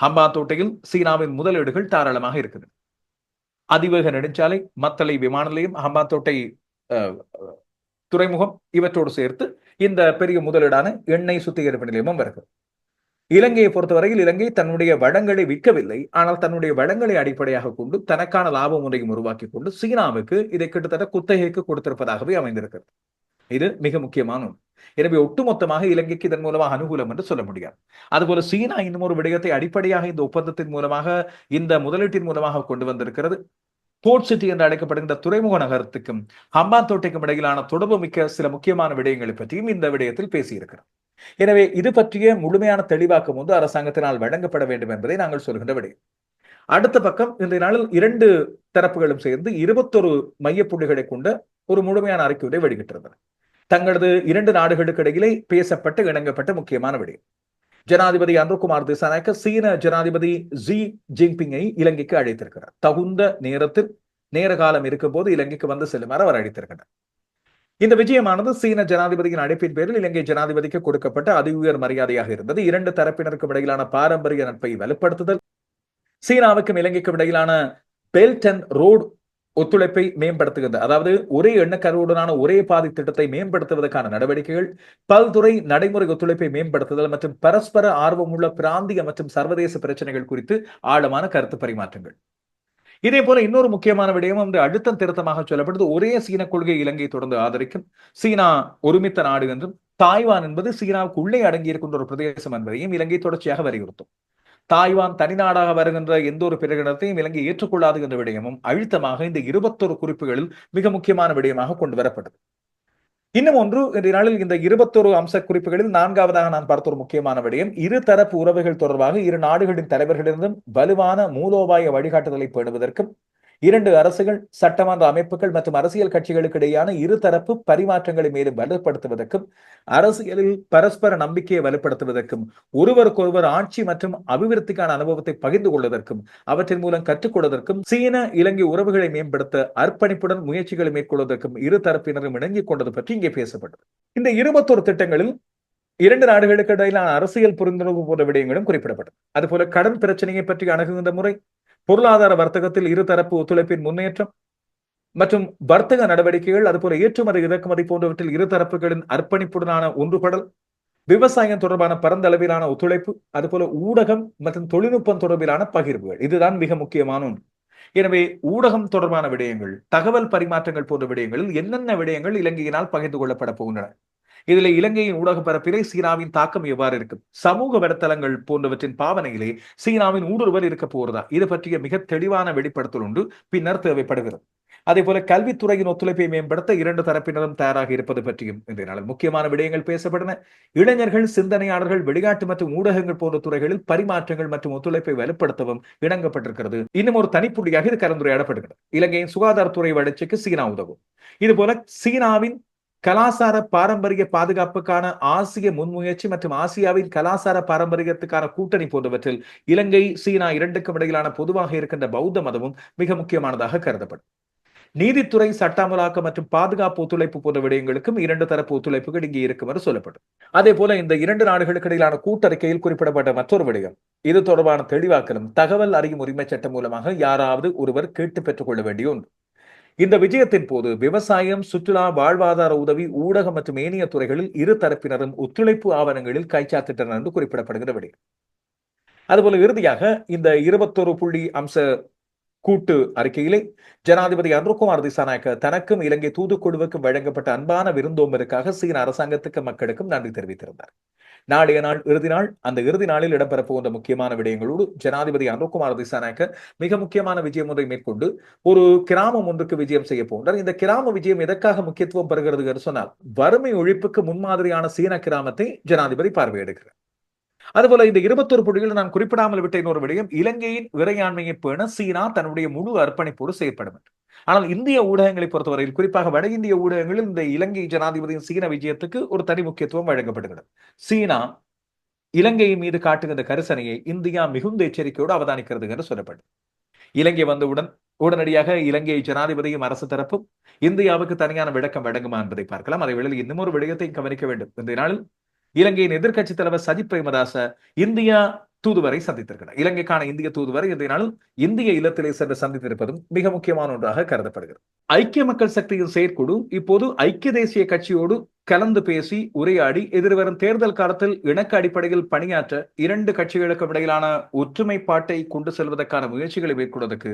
ஹம்பாந்தோட்டையில் சீனாவின் முதலீடுகள் தாராளமாக இருக்குது. அதிவேக நெடுஞ்சாலை மத்தளை விமான நிலையம் ஹம்பாந்தோட்டை துறைமுகம் இவற்றோடு சேர்த்து இந்த பெரிய முதலீடான எண்ணெய் சுத்திகரிப்பு நிலையமும் வருகிறது இலங்கையை பொறுத்தவரையில் இலங்கை தன்னுடைய வளங்களை விற்கவில்லை. ஆனால் தன்னுடைய வளங்களை அடிப்படையாக கொண்டு தனக்கான லாப முறையும் உருவாக்கி கொண்டு சீனாவுக்கு இதை கிட்டத்தட்ட குத்தகைக்கு கொடுத்திருப்பதாகவே அமைந்திருக்கிறது. இது மிக முக்கியமான ஒன்று. எனவே ஒட்டுமொத்தமாக இலங்கைக்கு இதன் மூலமாக அனுகூலம் என்று சொல்ல முடியாது. அதுபோல சீனா இன்னும் ஒரு விடயத்தை அடிப்படையாக இந்த ஒப்பந்தத்தின் மூலமாக இந்த முதலீட்டின் மூலமாக கொண்டு வந்திருக்கிறது. போர்ட் சிட்டி என்று அழைக்கப்படுகின்ற துறைமுக நகரத்துக்கும் ஹம்பாந்தோட்டைக்கும் இடையிலான தொடர்பு மிக்க சில முக்கியமான விடயங்களை பற்றியும் இந்த விடயத்தில் பேசியிருக்கிறார். எனவே இது பற்றிய முழுமையான தெளிவாக்கம் வந்து அரசாங்கத்தினால் வழங்கப்பட வேண்டும் என்பதை நாங்கள் சொல்கின்ற விடயம் அடுத்த பக்கம் இன்றைய நாளில் இரண்டு தரப்புகளும் சேர்ந்து இருபத்தொரு மையப்புள்ளிகளை கொண்ட ஒரு முழுமையான அறிக்கையை வெளியிட்டிருந்தன. தங்களது இரண்டு நாடுகளுக்கு இடையிலே பேசப்பட்ட இணங்கப்பட்ட முக்கியமான விடயம் ஜனாதிபதி அனுகுமார் திசாநாயக்க சீன ஜனாதிபதி ஜி ஜின்பிங்கை இலங்கைக்கு அழைத்திருக்கிறார். தகுந்த நேரத்தில் நேர காலம் இருக்கும் போது இலங்கைக்கு வந்து செல்லுமாறு அவர் அழைத்திருக்கிறார். இந்த விஜயமானது சீன ஜனாதிபதியின் அழைப்பின் பேரில் இலங்கை ஜனாதிபதிக்கு கொடுக்கப்பட்ட அதி உயர் மரியாதையாக இருந்தது. இரண்டு தரப்பினருக்கும் இடையிலான பாரம்பரிய நட்பை வலுப்படுத்துதல் சீனாவுக்கும் இலங்கைக்கும் இடையிலான பெல்ட் அண்ட் ரோடு ஒத்துழைப்பை மேம்படுத்துகிறது. அதாவது ஒரே எண்ணக்கருவுடனான ஒரே பாதை திட்டத்தை மேம்படுத்துவதற்கான நடவடிக்கைகள் பல்துறை நடைமுறை ஒத்துழைப்பை மேம்படுத்துதல் மற்றும் பரஸ்பர ஆர்வமுள்ள பிராந்திய மற்றும் சர்வதேச பிரச்சனைகள் குறித்து ஆழமான கருத்து பரிமாற்றங்கள். இதே போல இன்னொரு முக்கியமான விடயம் வந்து அழுத்தம் திருத்தமாக சொல்லப்படுது. ஒரே சீன கொள்கை இலங்கை தொடர்ந்து ஆதரிக்கும். சீனா ஒருமித்த நாடு என்றும் தாய்வான் என்பது சீனாவுக்கு உள்ளே அடங்கி இருக்கின்ற ஒரு பிரதேசம் என்பதையும் இலங்கை தொடர்ச்சியாக வலியுறுத்தும். தாய்வான் தனிநாடாக வருகின்ற எந்த ஒரு பிரகடனத்தையும் இலங்கை ஏற்றுக்கொள்ளாது என்ற விடயமும் அழுத்தமாக இந்த இருபத்தொரு குறிப்புகளில் மிக முக்கியமான விடயமாக கொண்டு வரப்பட்டது இன்னும் ஒன்று இன்றைய நாளில் இந்த இருபத்தொரு அம்ச குறிப்புகளில் நான்காவதாக நான் பார்த்த ஒரு முக்கியமான விடயம். இருதரப்பு உறவுகள் தொடர்பாக இரு நாடுகளின் தலைவர்களிடம் வலுவான மூலோபாய வழிகாட்டுதலை பேணுவதற்கும் இரண்டு அரசுகள் சட்டமன்ற அமைப்புகள் மற்றும் அரசியல் கட்சிகளுக்கு இடையான இருதரப்பு பரிமாற்றங்களை மேலும் வலுப்படுத்துவதற்கும் அரசியலில் பரஸ்பர நம்பிக்கையை வலுப்படுத்துவதற்கும் ஒருவருக்கொருவர் ஆட்சி மற்றும் அபிவிருத்திக்கான அனுபவத்தை பகிர்ந்து கொள்வதற்கும் அவற்றின் மூலம் கற்றுக்கொள்வதற்கும் சீன இலங்கை உறவுகளை மேம்படுத்த அர்ப்பணிப்புடன் முயற்சிகளை மேற்கொள்வதற்கும் இரு தரப்பினரும் இணங்கிக் கொண்டது பற்றி இங்கே பேசப்பட்டது. இந்த இருபத்தொரு திட்டங்களில் இரண்டு நாடுகளுக்கு இடையிலான அரசியல் புரிந்துணர்வு போன்ற விடயங்களும் குறிப்பிடப்பட்டது. அதுபோல கடன் பிரச்சனையை பற்றி அணுகுகின்ற முறை பொருளாதார வர்த்தகத்தில் இருதரப்பு ஒத்துழைப்பின் முன்னேற்றம் மற்றும் வர்த்தக நடவடிக்கைகள் அதுபோல ஏற்றுமதி இறக்குமதி போன்றவற்றில் இருதரப்புகளின் அர்ப்பணிப்புடனான ஒன்றுபடல் விவசாயம் தொடர்பான பரந்த அளவிலான ஒத்துழைப்பு அதுபோல ஊடகம் மற்றும் தொழில்நுட்பம் தொடர்பிலான பகிர்வுகள். இதுதான் மிக முக்கியமான ஒன்று. எனவே ஊடகம் தொடர்பான விடயங்கள் தகவல் பரிமாற்றங்கள் போன்ற விடயங்களில் என்னென்ன விடயங்கள் இலங்கையினால் பகிர்ந்து கொள்ளப்பட போகின்றன? இதில் இலங்கையின் ஊடக பரப்பிலே சீனாவின் தாக்கம் எவ்வாறு இருக்கும் சமூக வலைத்தளங்கள் போன்றவற்றின் பாவனையிலே சீனாவின் ஊடுருவல் இருக்க போகிறதா? இது பற்றிய மிக தெளிவான வெளிப்படுத்தல் ஒன்று பின்னர் தேவைப்படுகிறது. அதே போல கல்வித்துறையின் ஒத்துழைப்பை மேம்படுத்த இரண்டு தரப்பினரும் தயாராக இருப்பது பற்றியும் இன்றைய நாளில் முக்கியமான விடயங்கள் பேசப்பட்டன. இளைஞர்கள் சிந்தனையாளர்கள் வெளிநாட்டு மற்றும் ஊடகங்கள் போன்ற துறைகளில் பரிமாற்றங்கள் மற்றும் ஒத்துழைப்பை வலுப்படுத்தவும் இணங்கப்பட்டிருக்கிறது. இன்னும் ஒரு தனிப்புள்ளியாக இது கலந்துரையாடப்படுகிறது. இலங்கையின் சுகாதாரத்துறை வளர்ச்சிக்கு சீனா உதவும். இதுபோல சீனாவின் கலாசார பாரம்பரிய பாதுகாப்புக்கான ஆசிய முன்முயற்சி மற்றும் ஆசியாவின் கலாசார பாரம்பரியத்துக்கான கூட்டணி போன்றவற்றில் இலங்கை சீனா இரண்டுக்கும் இடையிலான பொதுவாக இருக்கின்ற பௌத்த மதமும் மிக முக்கியமானதாக கருதப்படும். நீதித்துறை சட்டாமலாக்கம் மற்றும் பாதுகாப்பு ஒத்துழைப்பு போன்ற விடயங்களுக்கும் இரண்டு தரப்பு ஒத்துழைப்புகள் இங்கே இருக்கும் என்று சொல்லப்படும். அதே போல இந்த இரண்டு நாடுகளுக்கு இடையிலான கூட்டறிக்கையில் குறிப்பிடப்பட்ட மற்றொரு விடயம் இது தொடர்பான தெளிவாக்கலும் தகவல் அறியும் உரிமை சட்டம் மூலமாக யாராவது ஒருவர் கேட்டு பெற்றுக் கொள்ள வேண்டிய ஒன்று. இந்த விஜயத்தின் போது விவசாயம் சுற்றுலா வாழ்வாதார உதவி ஊடகம் மற்றும் ஏனைய துறைகளில் இரு தரப்பினரும் ஒத்துழைப்பு ஆவணங்களில் கைச்சாத்திட்டனர் என்று குறிப்பிடப்படுகிறபடி அதுபோல இறுதியாக இந்த இருபத்தொரு புள்ளி அம்ச கூட்டு அறிக்கையிலே ஜனாதிபதி அன்ருகுமார் திசாநாயக்க தனக்கும் இலங்கை தூதுக்குழுவுக்கும் வழங்கப்பட்ட அன்பான விருந்தோம்பருக்காக சீன அரசாங்கத்துக்கு மக்களுக்கும் நன்றி தெரிவித்திருந்தார். நாளைய நாள் இறுதி நாள் அந்த இறுதி நாளில் இடம்பெறப் போகின்ற முக்கியமான விடயங்களோடு ஜனாதிபதி அனுகுமார் திசாநாயக்க மிக முக்கியமான விஜயம் ஒன்றை மேற்கொண்டு ஒரு கிராமம் ஒன்றுக்கு விஜயம் செய்ய போன்றார் இந்த கிராம விஜயம் எதற்காக முக்கியத்துவம் பெறுகிறது என்று சொன்னால் வறுமை ஒழிப்புக்கு முன்மாதிரியான சீன கிராமத்தை ஜனாதிபதி பார்வையிடுகிறார். அதுபோல இந்த இருபத்தொரு புள்ளிகள் நான் குறிப்பிடாமல் விட்ட இன்னொரு விடயம் இலங்கையின் இறையாண்மையை பேண சீனா தன்னுடைய முழு அர்ப்பணிப்போடு செயற்படும் என்று ஆனால் இந்திய ஊடகங்களை பொறுத்தவரையில் குறிப்பாக வட இந்திய ஊடகங்களில் இந்த இலங்கை ஜனாதிபதியின் சீன விஜயத்துக்கு ஒரு தனி முக்கியத்துவம் வழங்கப்படுகிறது. சீனா இலங்கை மீது காட்டுகின்ற கரிசனையை இந்தியா மிகுந்த எச்சரிக்கையோடு அவதானிக்கிறது என்று சொல்லப்படும். இலங்கை வந்தவுடன் உடனடியாக இலங்கை ஜனாதிபதியும் அரசு தரப்பும் இந்தியாவுக்கு தனியான விளக்கம் வழங்குமா என்பதை பார்க்கலாம். அதை வேளையில் இன்னும் ஒரு விடயத்தை கவனிக்க வேண்டும். இந்த நாளில் இலங்கையின் எதிர்க்கட்சி தலைவர் சஜித் பிரேமதாச இந்தியா தூதுவரை சந்தித்திருக்கிறார். இலங்கைக்கான இந்திய தூதுவரை இன்றைய நாளில் இந்திய இல்லத்திலே சென்று சந்தித்திருப்பதும் மிக முக்கியமான ஒன்றாக கருதப்படுகிறது. ஐக்கிய மக்கள் சக்தியின் செயற்குழு இப்போது ஐக்கிய தேசிய கட்சியோடு கலந்து பேசி உரையாடி எதிர்வரும் தேர்தல் காலத்தில் இணக்க அடிப்படையில் பணியாற்ற இரண்டு கட்சிகளுக்கும் இடையிலான ஒற்றுமைப்பாட்டை கொண்டு செல்வதற்கான முயற்சிகளை மேற்கொள்வதற்கு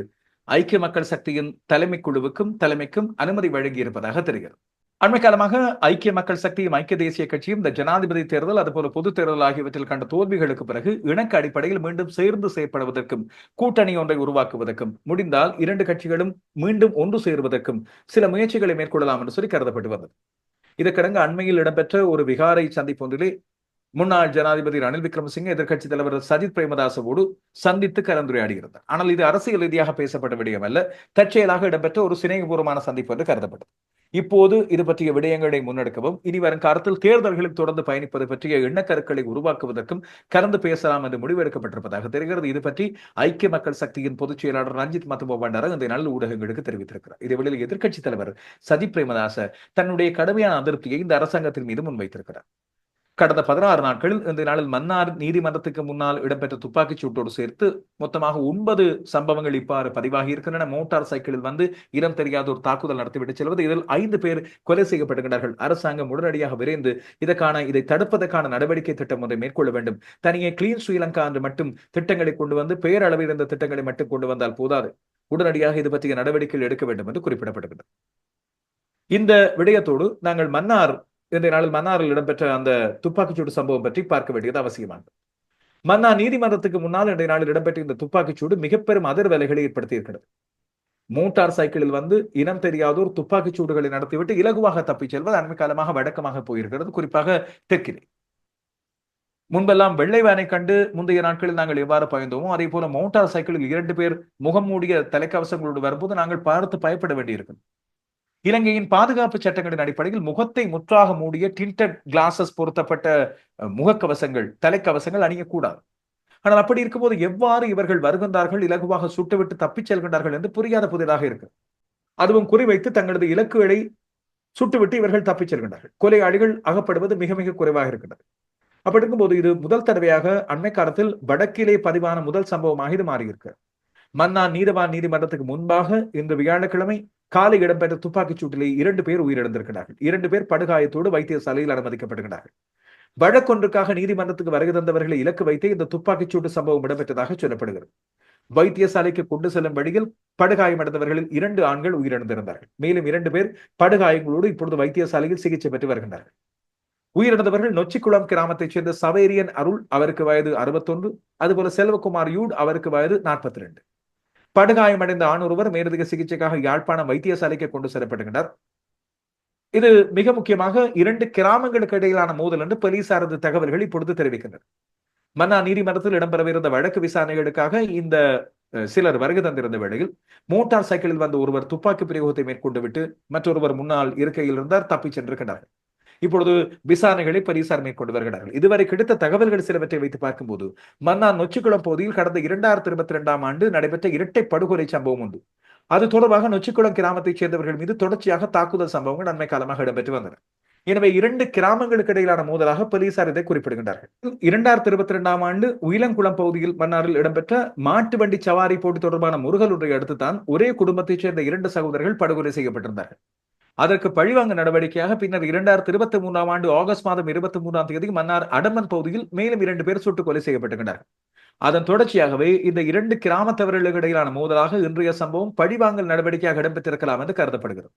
ஐக்கிய மக்கள் சக்தியின் தலைமை குழுவுக்கும் தலைமைக்கும் அனுமதி வழங்கியிருப்பதாக தெரிகிறது. அண்மை காலமாக ஐக்கிய மக்கள் சக்தியும் ஐக்கிய தேசிய கட்சியும் இந்த ஜனாதிபதி தேர்தல் அதுபோல பொது தேர்தல் ஆகியவற்றில் கண்ட தோல்விகளுக்கு பிறகு இணக்க அடிப்படையில் மீண்டும் சேர்ந்து செயற்படுவதற்கும் கூட்டணி ஒன்றை உருவாக்குவதற்கும் முடிந்தால் இரண்டு கட்சிகளும் மீண்டும் ஒன்று சேருவதற்கும் சில முயற்சிகளை மேற்கொள்ளலாம் என்று சொல்லி கருதப்பட்டு வந்தது. இதற்கிடங்கு அண்மையில் இடம்பெற்ற ஒரு விகாரை சந்திப்பு ஒன்றிலே முன்னாள் ஜனாதிபதி ரணில் விக்ரமசிங்க எதிர்க்கட்சி தலைவர் சஜித் பிரேமதாசவோடு சந்தித்து கலந்துரையாடியிருந்தார். ஆனால் இது அரசியல் ரீதியாக பேசப்பட்ட விடயம் அல்ல தற்செயலாக இடம்பெற்ற ஒரு சிநேகபூர்வமான சந்திப்பு என்று கருதப்பட்டது. இப்போது இது பற்றிய விடயங்களை முன்னெடுக்கவும். இனி வரும் காலத்தில் தேர்தல்களில் தொடர்ந்து பயணிப்பது பற்றிய எண்ணக்கருக்களை உருவாக்குவதற்கும் கலந்து பேசலாம் என்று முடிவெடுக்கப்பட்டிருப்பதாக தெரிகிறது. இது பற்றி ஐக்கிய மக்கள் சக்தியின் பொதுச் செயலாளர் ரஞ்சித் மத்துப பண்டார இந்த நல்ல ஊடகங்களுக்கு தெரிவித்திருக்கிறார். இதேவேளையில் எதிர்க்கட்சித் தலைவர் சதி பிரேமதாச தன்னுடைய கடுமையான அதிருப்தியை இந்த அரசாங்கத்தின் மீது முன்வைத்திருக்கிறார். கடந்த பதினாறு நாட்களில் இந்த நாளில் மன்னார் நீதிமன்றத்துக்கு முன்னால் இடம்பெற்ற துப்பாக்கிச் சூட்டோடு சேர்த்து மொத்தமாக ஒன்பது சம்பவங்கள் இவ்வாறு பதிவாகி இருக்கின்றன மோட்டார் சைக்கிளில் வந்து இடம் தெரியாத ஒரு தாக்குதல் நடத்திவிட்டு செல்வது. இதில் ஐந்து பேர் கொலை செய்யப்படுகின்றார்கள் அரசாங்கம் உடனடியாக விரைந்து இதற்கான இதை தடுப்பதற்கான நடவடிக்கை திட்டம் ஒன்றை மேற்கொள்ள வேண்டும். தனியே கிளீன் ஸ்ரீலங்கா என்று மட்டும் திட்டங்களை கொண்டு வந்து பேரளவில் இருந்த திட்டங்களை மட்டும் கொண்டு வந்தால் போதாது. உடனடியாக இது பற்றிய நடவடிக்கைகள் எடுக்க வேண்டும் என்று குறிப்பிடப்படுகிறது இந்த விடயத்தோடு நாங்கள் மன்னார் இன்றைய நாளில் மன்னாரில் இடம்பெற்ற அந்த துப்பாக்கிச்சூடு சம்பவம் பற்றி பார்க்க வேண்டியது அவசியமானது. மன்னார் நீதிமன்றத்துக்கு முன்னால் இன்றைய நாளில் இடம்பெற்ற இந்த துப்பாக்கிச்சூடு மிக பெரும் அதிர்வலைகளை ஏற்படுத்தி இருக்கிறது மோட்டார் சைக்கிளில் வந்து இனம் தெரியாதோர் துப்பாக்கிச் சூடுகளை நடத்திவிட்டு இலகுவாக தப்பிச் செல்வது அண்மை காலமாக வழக்கமாக போயிருக்கிறது குறிப்பாக தெற்கிலே. முன்பெல்லாம் வெள்ளை வேனை கண்டு முந்தைய நாட்களில் நாங்கள் எவ்வாறு பயந்தோமோ அதே போல மோட்டார் சைக்கிளில் இரண்டு பேர் முகம் மூடிய தலைக்கவசங்களோடு வரும்போது நாங்கள் பார்த்து பயப்பட வேண்டியிருக்கும். இலங்கையின் பாதுகாப்பு சட்டங்களின் அடிப்படையில் முகத்தை முற்றாக மூடிய டிண்டட் கிளாஸஸ் பொருத்தப்பட்ட முகக்கவசங்கள் தலைக்கவசங்கள் அணியக்கூடாது. ஆனால் அப்படி இருக்கும்போது எவ்வாறு இவர்கள் வருகின்றார்கள் இலகுவாக சுட்டுவிட்டு தப்பிச் செல்கின்றார்கள் என்று புரியாத புதிதாக இருக்கு. அதுவும் குறிவைத்து தங்களது இலக்குகளை சுட்டுவிட்டு இவர்கள் தப்பிச் செல்கின்றார்கள். கொலையாளிகள் அகப்படுவது மிக மிக குறைவாக இருக்கின்றது. அப்படி இருக்கும்போது இது முதல் தடவையாக அண்மை காலத்தில் வடக்கிலே பதிவான முதல் சம்பவமாக இது மாறியிருக்கு. மன்னா நீதவான் நீதிமன்றத்துக்கு முன்பாக இன்று வியாழக்கிழமை காலை இடம்பெற்ற துப்பாக்கிச் சூட்டிலே இரண்டு பேர் உயிரிழந்திருக்கிறார்கள். இரண்டு பேர் படுகாயத்தோடு வைத்தியசாலையில் அனுமதிக்கப்படுகிறார்கள் வழக்கொன்றுக்காக நீதிமன்றத்துக்கு வருகை தந்தவர்களை இலக்கு வைத்து இந்த துப்பாக்கிச் சூட்டு சம்பவம் இடம்பெற்றதாக சொல்லப்படுகிறது. வைத்தியசாலைக்கு கொண்டு செல்லும் வழியில் படுகாயமடைந்தவர்களில் இரண்டு ஆண்கள் உயிரிழந்திருந்தார்கள். மேலும் இரண்டு பேர் படுகாயங்களோடு இப்பொழுது வைத்தியசாலையில் சிகிச்சை பெற்று வருகின்றார்கள். உயிரிழந்தவர்கள் நொச்சிக்குளம் கிராமத்தைச் சேர்ந்த சவேரியன் அருள் அவருக்கு வயது அறுபத்தொன்று அதுபோல செல்வகுமார் யூட் அவருக்கு வயது நாற்பத்தி ரெண்டு படுகாயமடைந்த ஆண் ஒருவர் மேலதிக சிகிச்சைக்காக யாழ்ப்பாணம் வைத்தியசாலைக்கு கொண்டு செல்லப்படுகின்றார் இது மிக முக்கியமாக இரண்டு கிராமங்களுக்கு இடையிலான மோதல் என்று போலீசாரது தகவல்கள் இப்பொழுது தெரிவிக்கின்றன மன்னா நீதிமன்றத்தில் இடம்பெறவிருந்த வழக்கு விசாரணைகளுக்காக இந்த சிலர் வருகை தந்திருந்த வேளையில் மோட்டார் சைக்கிளில் வந்த ஒருவர் துப்பாக்கி பிரயோகத்தை மேற்கொண்டு விட்டு மற்றொருவர் முன்னால் இருக்கையில் இருந்தார் தப்பிச் சென்றிருக்கிறார்கள் இப்பொழுது விசாரணைகளை பரிசார் மேற்கொண்டு வருகிறார்கள். இதுவரை கிடைத்த தகவல்கள் சிலவற்றை வைத்து பார்க்கும்போது மன்னார் நொச்சிக்குளம் பகுதியில் கடந்த இரண்டாயிரத்தி இருபத்தி இரண்டாம் ஆண்டு நடைபெற்ற இரட்டை படுகொலை சம்பவம் உண்டு. அது தொடர்பாக நொச்சிக்குளம் கிராமத்தைச் சேர்ந்தவர்கள் மீது தொடர்ச்சியாக தாக்குதல் சம்பவங்கள் அண்மை காலமாக இடம்பெற்று வந்தன. எனவே இரண்டு கிராமங்களுக்கு இடையிலான மோதலாக போலீசார் இதை குறிப்பிடுகின்றார்கள். இரண்டாயிரத்தி இருபத்தி இரண்டாம் ஆண்டு உயிலங்குளம் பகுதியில் மன்னாரில் இடம்பெற்ற மாட்டு வண்டி சவாரி போட்டி தொடர்பான முருகல் ஒன்றை அடுத்து தான் ஒரே குடும்பத்தைச் சேர்ந்த இரண்டு சகோதரர்கள் படுகொலை செய்யப்பட்டிருந்தார்கள். அதற்கு பழிவாங்க நடவடிக்கையாக பின்னர் இரண்டாயிரத்தி இருபத்தி மூன்றாம் ஆண்டு ஆகஸ்ட் மாதம் இருபத்தி மூன்றாம் தேதி மன்னார் அடம்பன் பகுதியில் மேலும் இரண்டு பேர் சுட்டுக் கொலை செய்யப்பட்டுகின்றனர் அதன் தொடர்ச்சியாகவே இந்த இரண்டு கிராமத்தவர்களுக்கு இடையிலான மோதலாக இன்றைய சம்பவம் பழிவாங்கல் நடவடிக்கையாக இடம்பெற்றிருக்கலாம் என்று கருதப்படுகிறது.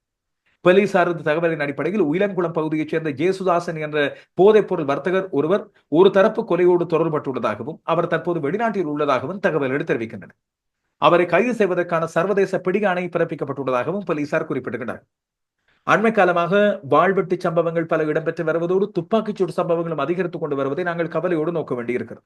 போலீசாரது தகவலின் அடிப்படையில் உயிலங்குளம் பகுதியைச் சேர்ந்த ஜேசுதாசன் என்ற போதைப்பொருள் வர்த்தகர் ஒருவர் ஒரு தரப்பு கொலையோடு தொடர்பட்டுள்ளதாகவும் அவர் தற்போது வெளிநாட்டில் உள்ளதாகவும் தகவல்கள் தெரிவிக்கின்றன. அவரை கைது செய்வதற்கான சர்வதேச பிடிகாணை பிறப்பிக்கப்பட்டுள்ளதாகவும் போலீசார் குறிப்பிடுகின்றனர் அண்மை காலமாக வாழ்வெட்டு சம்பவங்கள் பல இடம்பெற்று வருவதோடு துப்பாக்கிச்சூடு சம்பவங்களும் அதிகரித்துக் கொண்டு வருவதை நாங்கள் கவலையோடு நோக்க வேண்டியிருக்கிறது.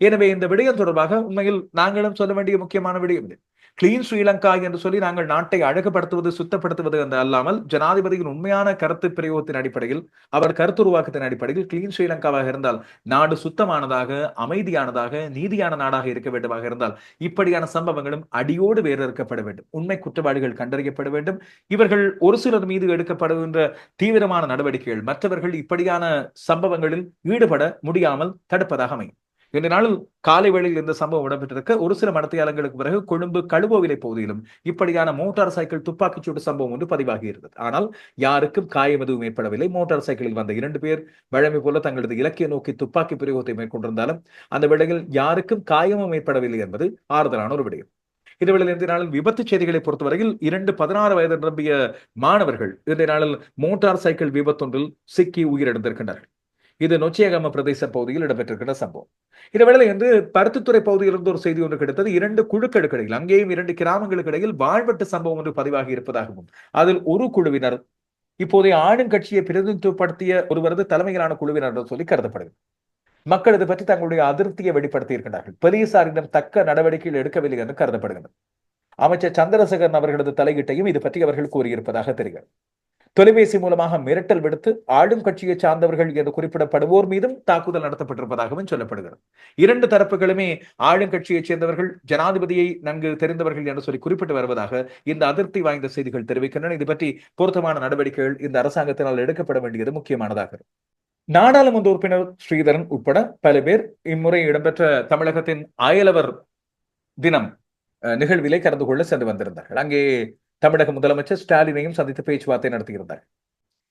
எனவே இந்த விடயம் தொடர்பாக உண்மையில் நாங்களும் சொல்ல வேண்டிய முக்கியமான விடயம் இது. கிளீன் ஸ்ரீலங்கா என்று சொல்லி நாங்கள் நாட்டை அழகுபடுத்துவது சுத்தப்படுத்துவது என்று அல்லாமல் ஜனாதிபதியின் உண்மையான கருத்து பிரயோகத்தின் அடிப்படையில் அவர் கருத்துருவாக்கத்தின் அடிப்படையில் கிளீன் ஸ்ரீலங்காவாக இருந்தால் நாடு சுத்தமானதாக அமைதியானதாக நீதியான நாடாக இருக்க வேண்டுமாக இருந்தால் இப்படியான சம்பவங்களும் அடியோடு வேறறுக்கப்பட வேண்டும். உண்மை குற்றவாளிகள் கண்டறியப்பட வேண்டும். இவர்கள் ஒரு சிலர் மீது எடுக்கப்படுகின்ற தீவிரமான நடவடிக்கைகள் மற்றவர்கள் இப்படியான சம்பவங்களில் ஈடுபட முடியாமல் தடுப்பதாக அமையும். இந்த நாளில் காலை வேளையில் இந்த சம்பவம் இடம்பெற்றிருக்க ஒரு சில மடத்தையாளங்களுக்கு பிறகு கொழும்பு கழுவோவிலை பகுதியிலும் இப்படியான மோட்டார் சைக்கிள் துப்பாக்கிச்சூடு சம்பவம் ஒன்று பதிவாகி இருந்தது. ஆனால் யாருக்கும் காயம் எதுவும் ஏற்படவில்லை. மோட்டார் சைக்கிளில் வந்த இரண்டு பேர் வழமை போல தங்களது இலக்கிய நோக்கி துப்பாக்கி பிரயோகத்தை மேற்கொண்டிருந்தாலும் அந்த வேளையில் யாருக்கும் காயமும் ஏற்படவில்லை என்பது ஆறுதலான ஒரு விடயம். இதுவேளை இந்த நாளில் விபத்து செய்திகளை பொறுத்தவரையில் இரண்டு பதினாறு வயது நிரம்பிய மாணவர்கள் இன்றைய நாளில் மோட்டார் சைக்கிள் விபத்தொன்றில் சிக்கி உயிரிழந்திருக்கின்றார்கள் இது நொச்சியகம பிரதேச பகுதியில் இடம்பெற்றிருக்கிற சம்பவம். இதேவேளை வந்து பருத்தித்துறை பகுதியிலிருந்து ஒரு செய்தி ஒன்று கிடைத்தது. இரண்டு குழுக்களுக்கு இடையில் அங்கேயும் இரண்டு கிராமங்களுக்கு இடையில் வாழ்வெட்டு சம்பவம் ஒன்று பதிவாகி இருப்பதாகவும் அதில் ஒரு குழுவினர் இப்போதைய ஆளும் கட்சியை பிரதிநிதித்துவப்படுத்திய ஒருவரது தலைமையிலான குழுவினர் என்று சொல்லி கருதப்படுகிறது. மக்கள் இது பற்றி தங்களுடைய அதிருப்தியை வெளிப்படுத்தி இருக்கிறார்கள் போலீசாரிடம் தக்க நடவடிக்கைகள் எடுக்கவில்லை என்று கருதப்படுகிறது. அமைச்சர் சந்திரசேகரன் அவர்களது தலையீட்டையும் இது பற்றி அவர்கள் கூறியிருப்பதாக தெரிகிறது. தொலைபேசி மூலமாக மிரட்டல் விடுத்து ஆளும் கட்சியை சார்ந்தவர்கள் என்று குறிப்பிடப்படுவோர் மீதும் தாக்குதல் நடத்தப்பட்டிருப்பதாகவும் சொல்லப்படுகிறது. இரண்டு தரப்புகளுமே ஆளும் கட்சியைச் சேர்ந்தவர்கள் ஜனாதிபதியை நன்கு தெரிந்தவர்கள் என்று சொல்லி குறிப்பிட்டு வருவதாக இந்த அதிருப்தி வாய்ந்த செய்திகள் தெரிவிக்கின்றன. இது பற்றி பொருத்தமான நடவடிக்கைகள் இந்த அரசாங்கத்தினால் எடுக்கப்பட வேண்டியது முக்கியமானதாக நாடாளுமன்ற உறுப்பினர் ஸ்ரீதரன் உட்பட பல பேர் இம்முறை இடம்பெற்ற தமிழகத்தின் அயலவர் தினம் அஹ், நிகழ்விலே கலந்து கொள்ள சென்று வந்திருந்தார்கள். அங்கே தமிழக முதலமைச்சர் ஸ்டாலினையும் சந்தித்து பேச்சுவார்த்தை நடத்தியிருந்தார்.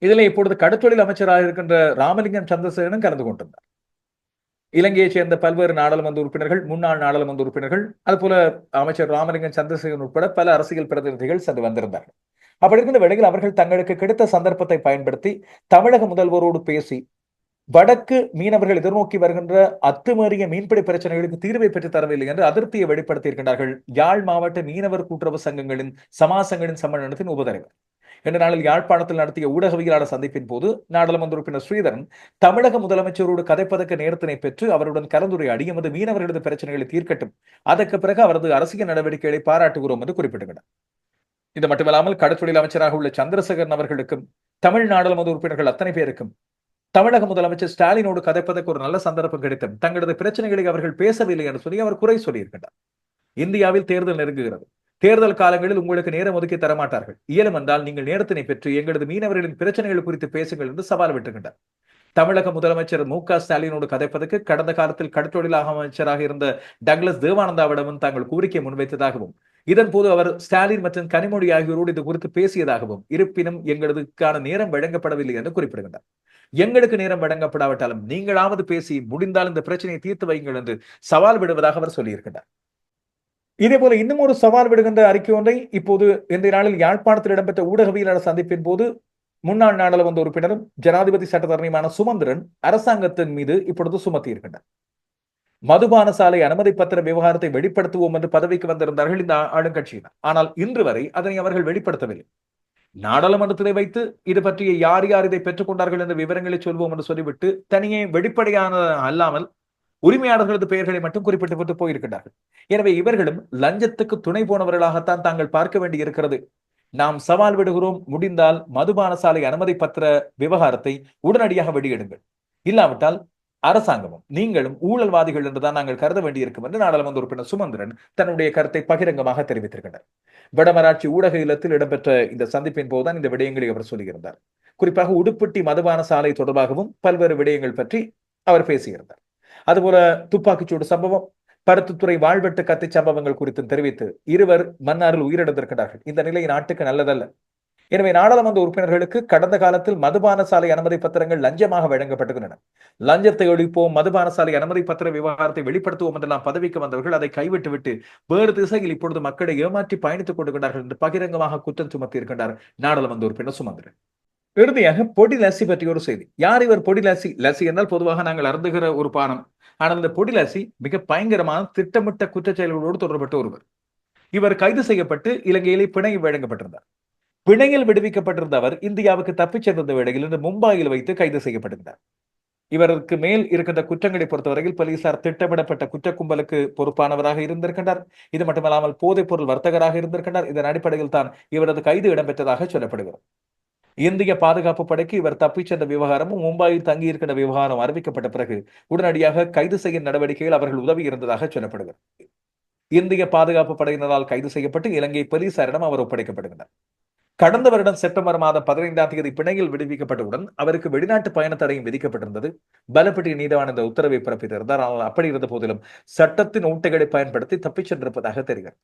இதில் இப்பொழுது கடற்றொழில் அமைச்சராக இருக்கின்ற ராமலிங்கம் சந்திரசேகரனும் கலந்து கொண்டிருந்தார். இலங்கையைச் சேர்ந்த பல்வேறு நாடாளுமன்ற உறுப்பினர்கள் முன்னாள் நாடாளுமன்ற உறுப்பினர்கள் அதுபோல அமைச்சர் ராமலிங்கம் சந்திரசேகரன் உட்பட பல அரசியல் பிரதிநிதிகள் சென்று வந்திருந்தார்கள். அப்படி இருக்கின்ற வேளையில் அவர்கள் தங்களுக்கு கிடைத்த சந்தர்ப்பத்தை பயன்படுத்தி தமிழக முதல்வரோடு பேசி வடக்கு மீனவர்கள் எதிர்நோக்கி வருகின்ற அத்துமீறிய மீன்பிடி பிரச்சனைகளுக்கு தீர்வை பெற்று தரவில்லை என்று அதிருப்தியை வெளிப்படுத்தியிருக்கின்றார்கள் யாழ் மாவட்ட மீனவர் கூட்டுறவு சங்கங்களின் சமாசங்களின் சம்மேளனத்தின் உபதலைவர். இன்று நாளில் யாழ்ப்பாணத்தில் நடத்திய ஊடகவியலாளர் சந்திப்பின் போது நாடாளுமன்ற உறுப்பினர் ஸ்ரீதரன் தமிழக முதலமைச்சரோடு கதைப்பதற்கு நேரத்தினை பெற்று அவருடன் கலந்துரையாடி எமது மீனவர்களது பிரச்சனைகளை தீர்க்கட்டும். அதற்கு பிறகு அவரது அரசியல் நடவடிக்கைகளை பாராட்டுகிறோம் என்று குறிப்பிட்டுள்ளனர் இது மட்டுமல்லாமல் கடற்தொழில் அமைச்சராக உள்ள சந்திரசேகரன் அவர்களுக்கும் தமிழ் நாடாளுமன்ற உறுப்பினர்கள் அத்தனை பேருக்கும் தமிழக முதலமைச்சர் ஸ்டாலினோடு கதைப்பதற்கு ஒரு நல்ல சந்தர்ப்பம் கிடைத்தது. தங்களது பிரச்சனைகளை அவர்கள் பேசவில்லை என்று சொல்லி அவர் குறை சொல்லியிருக்கிறார் இந்தியாவில் தேர்தல் நெருங்குகிறது. தேர்தல் காலங்களில் உங்களுக்கு நேரம் ஒதுக்கி தரமாட்டார்கள். இயலும் என்றால் நீங்கள் நேரத்தினை பெற்று எங்களது மீனவர்களின் பிரச்சனைகள் குறித்து பேசுங்கள் என்று சவால் விட்டுகின்றார் தமிழக முதலமைச்சர் மு க ஸ்டாலினோடு கதைப்பதற்கு கடந்த காலத்தில் கடற்றொழிலாக அமைச்சராக இருந்த டக்ளஸ் தேவானந்தாவிடமும் தாங்கள் கோரிக்கை முன்வைத்ததாகவும் இதன் போது அவர் ஸ்டாலின் மற்றும் கனிமொழி ஆகியோரோடு இது குறித்து பேசியதாகவும் இருப்பினும் எங்களதுக்கான நேரம் வழங்கப்படவில்லை என்று குறிப்பிடுகின்றார். எங்களுக்கு நேரம் வழங்கப்படாவிட்டாலும் நீங்களாவது பேசி முடிந்தால் இந்த பிரச்சனையை தீர்த்து வையுங்கள் என்று சவால் விடுவதாக அவர் சொல்லியிருக்கின்றார். இதே போல இன்னும் ஒரு சவால் விடுகின்ற அறிக்கை ஒன்றை இப்போது இந்த நாளில் யாழ்ப்பாணத்தில் இடம்பெற்ற ஊடகவியலாளர் சந்திப்பின் போது முன்னாள் நாடாளுமன்ற உறுப்பினரும் ஜனாதிபதி சட்டத்தரணியுமான சுமந்திரன் அரசாங்கத்தின் மீது இப்பொழுது சுமத்தி மதுபான சாலை அனுமதி பத்திர விவகாரத்தை வெளிப்படுத்துவோம் என்று பதவிக்கு வந்திருந்தார்கள் இந்த ஆளுங்கட்சியினர். ஆனால் இன்று வரை அதனை அவர்கள் வெளிப்படுத்தவில்லை. நாடாளுமன்றத்திலே வைத்து இது பற்றிய யார் யார் இதை பெற்றுக்கொண்டார்கள் என்ற விவரங்களை சொல்வோம் என்று சொல்லிவிட்டு தனியே வெளிப்படையான அல்லாமல் உரிமையாளர்களது பெயர்களை மட்டும் குறிப்பிட்டு விட்டு போயிருக்கிறார்கள் எனவே இவர்களும் லஞ்சத்துக்கு துணை போனவர்களாகத்தான் தாங்கள் பார்க்க வேண்டி இருக்கிறது நாம் சவால் விடுகிறோம். முடிந்தால் மதுபான சாலை அனுமதி பத்திர விவகாரத்தை உடனடியாக வெளியிடுங்கள். இல்லாவிட்டால் அரசாங்கமும் நீங்களும் ஊழல்வாதிகள் என்றுதான் நாங்கள் கருத வேண்டியிருக்கும் என்று நாடாளுமன்ற உறுப்பினர் சுமந்திரன் தன்னுடைய கருத்தை பகிரங்கமாக தெரிவித்திருக்கிறார் வடமராட்சி ஊடக இல்லத்தில் இடம்பெற்ற இந்த சந்திப்பின் போதுதான் இந்த விடயங்களை அவர் சொல்லியிருந்தார். குறிப்பாக உடுப்பட்டி மதுபான சாலை தொடர்பாகவும் பல்வேறு விடயங்கள் பற்றி அவர் பேசியிருந்தார். அதுபோல துப்பாக்கிச்சூடு சம்பவம் பருத்துத்துறை வாழ்வெட்டு கத்தி சம்பவங்கள் குறித்தும் தெரிவித்து இருவர் மன்னாரில் உயிரிழந்திருக்கிறார்கள் இந்த நிலை நாட்டுக்கு நல்லதல்ல. எனவே நாடாளுமன்ற உறுப்பினர்களுக்கு கடந்த காலத்தில் மதுபான சாலை அனுமதி பத்திரங்கள் லஞ்சமாக வழங்கப்பட்டுள்ளன லஞ்சத்தை ஒழிப்போம் மதுபான சாலை அனுமதி பத்திர விவகாரத்தை வெளிப்படுத்துவோம் என்றெல்லாம் பதவிக்கு வந்தவர்கள் அதை கைவிட்டு விட்டு வேறு திசையில் இப்பொழுது மக்களை ஏமாற்றி பயணித்துக் கொண்டிருக்கிறார்கள் என்று பகிரங்கமாக குற்றம் சுமத்தி இருக்கின்றார் நாடாளுமன்ற உறுப்பினர் சுமந்திரன். இறுதியாக பொடி லசி பற்றிய ஒரு செய்தி. யார் இவர் பொடி லசி லசி என்றால் பொதுவாக நாங்கள் அருந்துகிற ஒரு பானம். ஆனால் இந்த பொடி லசி மிக பயங்கரமான திட்டமிட்ட குற்றச்செயல்களோடு தொடர்பட்ட ஒருவர். இவர் கைது செய்யப்பட்டு இலங்கையிலே பிணை வழங்கப்பட்டிருந்தார். பிணையில் விடுவிக்கப்பட்டிருந்த அவர் இந்தியாவுக்கு தப்பிச் சென்றிருந்த வேளையில் இன்று மும்பாயில் வைத்து கைது செய்யப்பட்டிருந்தார். இவருக்கு மேல் இருக்கின்ற குற்றங்களை பொறுத்தவரையில் போலீசார் திட்டமிடப்பட்ட குற்ற கும்பலுக்கு பொறுப்பானவராக இருந்திருக்கின்றார். இது மட்டுமல்லாமல் போதைப் பொருள் வர்த்தகராக இருந்திருக்கின்றார். இதன் அடிப்படையில் தான் இவரது கைது இடம்பெற்றதாக சொல்லப்படுகிறது. இந்திய பாதுகாப்பு படைக்கு இவர் தப்பிச் சென்ற விவகாரமும் மும்பாயில் தங்கியிருக்கின்ற விவகாரம் அறிவிக்கப்பட்ட பிறகு உடனடியாக கைது செய்யும் நடவடிக்கையில் அவர்கள் உதவி இருந்ததாக சொல்லப்படுகிறது. இந்திய பாதுகாப்பு படையினரால் கைது செய்யப்பட்டு இலங்கை போலீசாரிடம் அவர் ஒப்படைக்கப்படுகிறார் கடந்த வருடம் செப்டம்பர் மாதம் பதினைந்தாம் தேதி பிணையில் விடுவிக்கப்பட்டவுடன் அவருக்கு வெளிநாட்டு பயண தடையும் விதிக்கப்பட்டிருந்தது. பலப்பட்டி நீதவான் இந்த உத்தரவை பிறப்பித்திருந்தார். ஆனால் அப்படி இருந்த போதிலும் சட்டத்தின் ஊட்டைகளை பயன்படுத்தி தப்பிச் சென்றிருப்பதாக தெரிகிறது.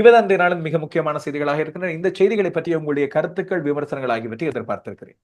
இவதான் இந்த நாளின் மிக முக்கியமான செய்திகளாக இருக்கின்றன. இந்த செய்திகளை பற்றி உங்களுடைய கருத்துக்கள் விமர்சனங்கள் ஆகியவற்றை எதிர்பார்த்திருக்கிறேன்.